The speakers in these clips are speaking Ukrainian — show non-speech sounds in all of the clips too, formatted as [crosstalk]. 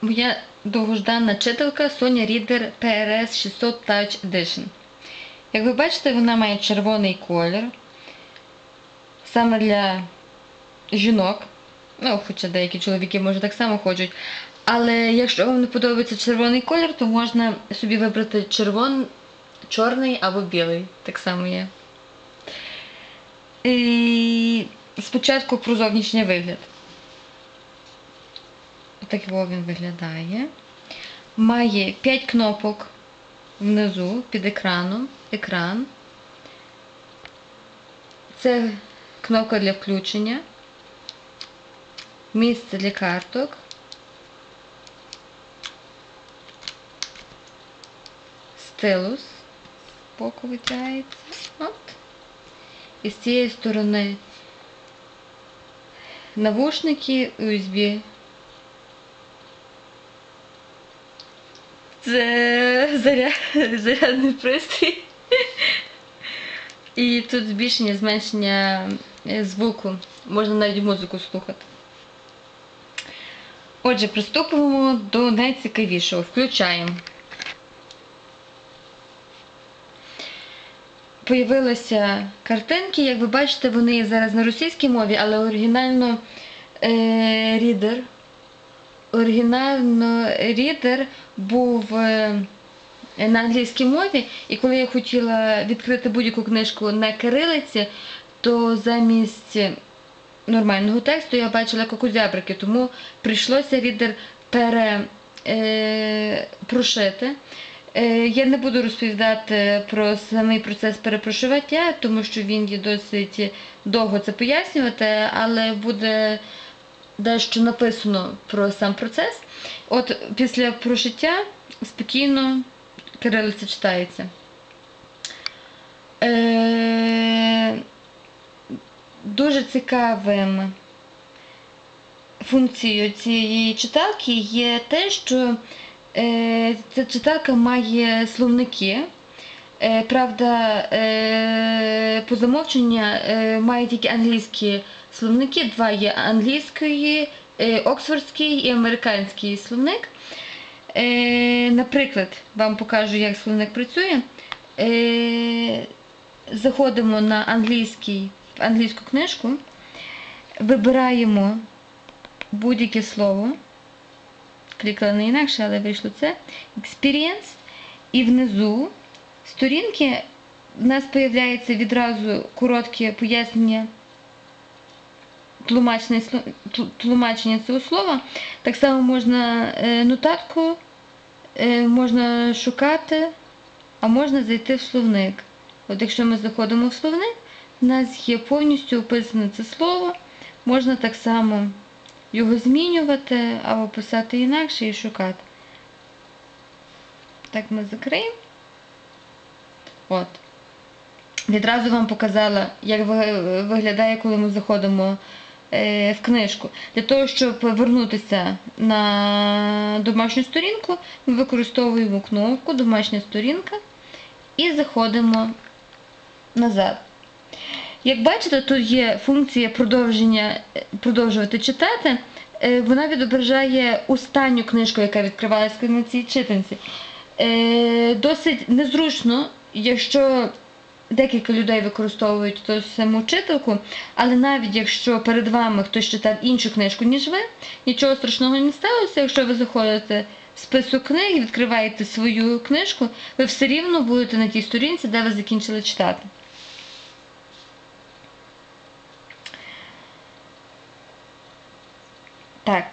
моя довгожданна читалка Sonya Reader PRS 600 Touch Edition. Як ви бачите, вона має червоний колір. Саме для жінок. Ну, хоча деякі чоловіки, може, так само хочуть. Але якщо вам не подобається червоний колір, то можна собі вибрати червон, чорний або білий. Так само є. І спочатку про зовнішній вигляд. Так він виглядає. Має 5 кнопок внизу під екраном. Екран. Це кнопка для включення. Місце для карток. Стилус. Боку витягається. От. І з цієї сторони навушники USB. Це заряд, зарядний пристрій. І тут збільшення, зменшення е, звуку. Можна навіть музику слухати. Отже, приступимо до найцікавішого. Включаємо. Появилися картинки, як ви бачите, вони зараз на російській мові, але оригінально е, рідер. Оригінально рідер був е, на англійській мові, і коли я хотіла відкрити будь-яку книжку на кирилиці, то замість нормального тексту я бачила кокузябрики, тому прийшлося рідер перепрошити. Е, я не буду розповідати про самий процес перепрошування, тому що він є досить довго це пояснювати, але буде дещо написано про сам процес. От після прошиття спокійно кирилиця читається. Е, Дуже цікавим функцією цієї читалки є те, що е, ця читалка має словники. Е, правда, е, по замовчення е, має тільки англійські словники, два є англійської, е, оксфордський і американський словник. Е, наприклад, вам покажу, як словник працює. Е, заходимо на англійський, англійську книжку, вибираємо будь-яке слово. Клікала не інакше, але вийшло це. Experience. І внизу сторінки в нас з'являється відразу коротке пояснення тлумачення, цього слова. Так само можна е, нотатку, е, можна шукати, а можна зайти в словник. От якщо ми заходимо в словник, у нас є повністю описане це слово, можна так само його змінювати або писати інакше і шукати. Так ми закриємо. От. Відразу вам показала, як виглядає, коли ми заходимо в книжку. Для того, щоб повернутися на домашню сторінку, ми використовуємо кнопку Домашня сторінка і заходимо назад. Як бачите, тут є функція продовження, продовжувати читати. Вона відображає останню книжку, яка відкривалася на цій читанці. Досить незручно, якщо декілька людей використовують ту саму читалку, але навіть якщо перед вами хтось читав іншу книжку, ніж ви, нічого страшного не сталося, якщо ви заходите в список книг і відкриваєте свою книжку, ви все рівно будете на тій сторінці, де ви закінчили читати. Так.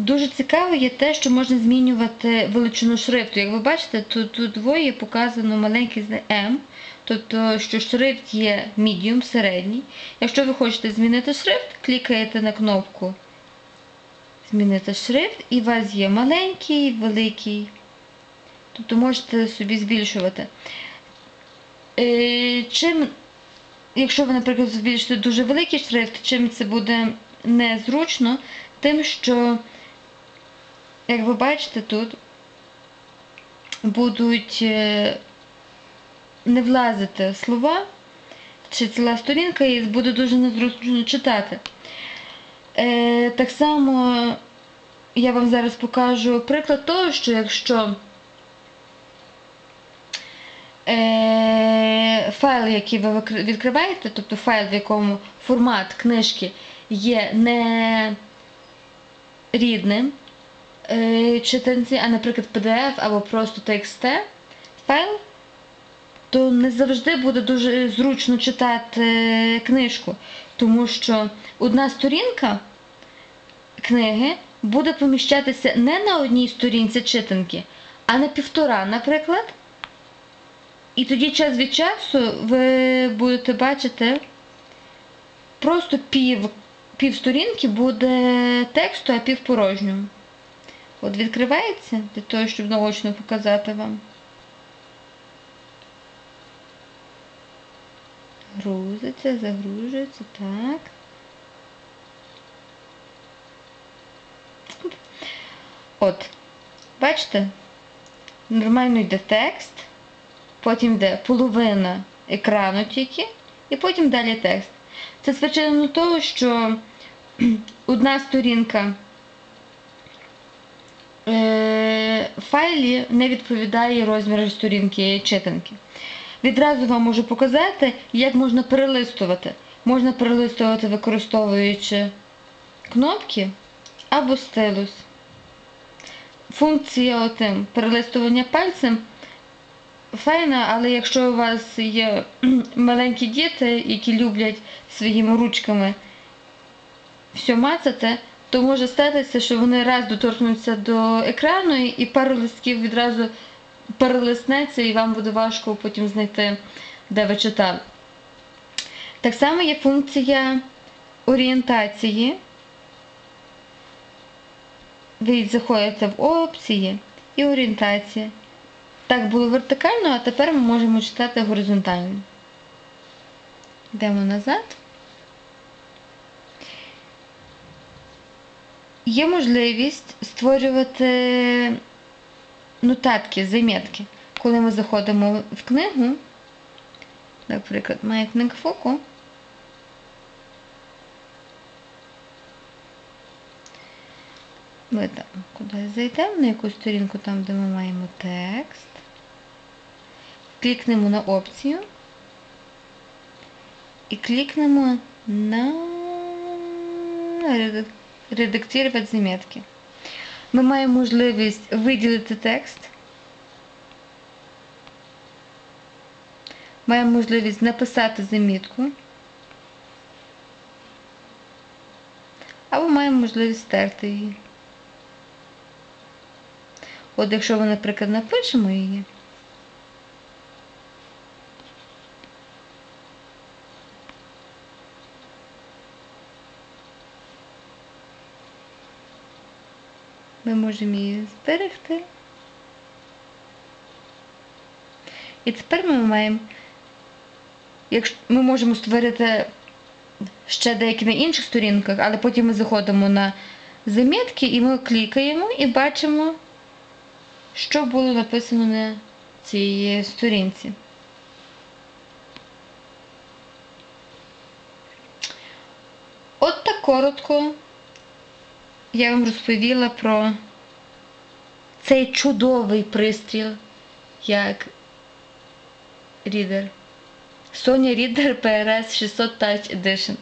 Дуже цікаво є те, що можна змінювати величину шрифту. Як ви бачите, тут, тут двоє показано маленький М, тобто, що шрифт є medium, середній. Якщо ви хочете змінити шрифт, клікаєте на кнопку Змінити шрифт, і у вас є маленький, великий. Тобто можете собі збільшувати. Е, чим, Якщо ви, наприклад, збільшите дуже великий шрифт, чим це буде незручно, тим, що як ви бачите, тут будуть е, не влазити слова, чи ціла сторінка і буде дуже незручно читати. Е, так само я вам зараз покажу приклад того, що якщо е, файл, який ви відкриваєте, тобто файл, в якому формат книжки є не рідним читанці, а, наприклад, PDF або просто TXT файл, то не завжди буде дуже зручно читати е, книжку, тому що одна сторінка книги буде поміщатися не на одній сторінці читанки, а на півтора, наприклад. І тоді час від часу ви будете бачити просто пів, пів сторінки буде тексту, а пів порожнього. От відкривається для того, щоб наочно показати вам. Грузиться, загружується, так. От, бачите, нормально йде текст, потім йде половина екрану тільки, і потім далі текст. Це звичайно того, що [clears throat] одна сторінка е, в файлі не відповідає розміру сторінки читанки. Відразу вам можу показати, як можна перелистувати. Можна перелистувати, використовуючи кнопки або стилус. Функція отим перелистування пальцем файна, але якщо у вас є [clears throat] маленькі діти, які люблять своїми ручками все мацати, то може статися, що вони раз доторкнуться до екрану і пару листків відразу перелиснеться і вам буде важко потім знайти, де ви читали. Так само є функція орієнтації. Ви заходите в опції і орієнтація. Так було вертикально, а тепер ми можемо читати горизонтально. Йдемо назад. Є можливість створювати нотатки, замітки. Коли ми заходимо в книгу, наприклад, маятник фоку, ми там кудись зайдемо на якусь сторінку, там, де ми маємо текст, клікнемо на опцію і клікнемо на редак- редактувати замітки. Ми маємо можливість виділити текст. Маємо можливість написати замітку. Або маємо можливість стерти її. От якщо ми, наприклад, напишемо її, ми можемо її зберегти. І тепер ми маємо, якщо ми можемо створити ще деякі на інших сторінках, але потім ми заходимо на замітки і ми клікаємо і бачимо, що було написано на цій сторінці. От так коротко я вам розповіла про цей чудовий пристріл, як рідер. Sony Reader PRS 600 Touch Edition.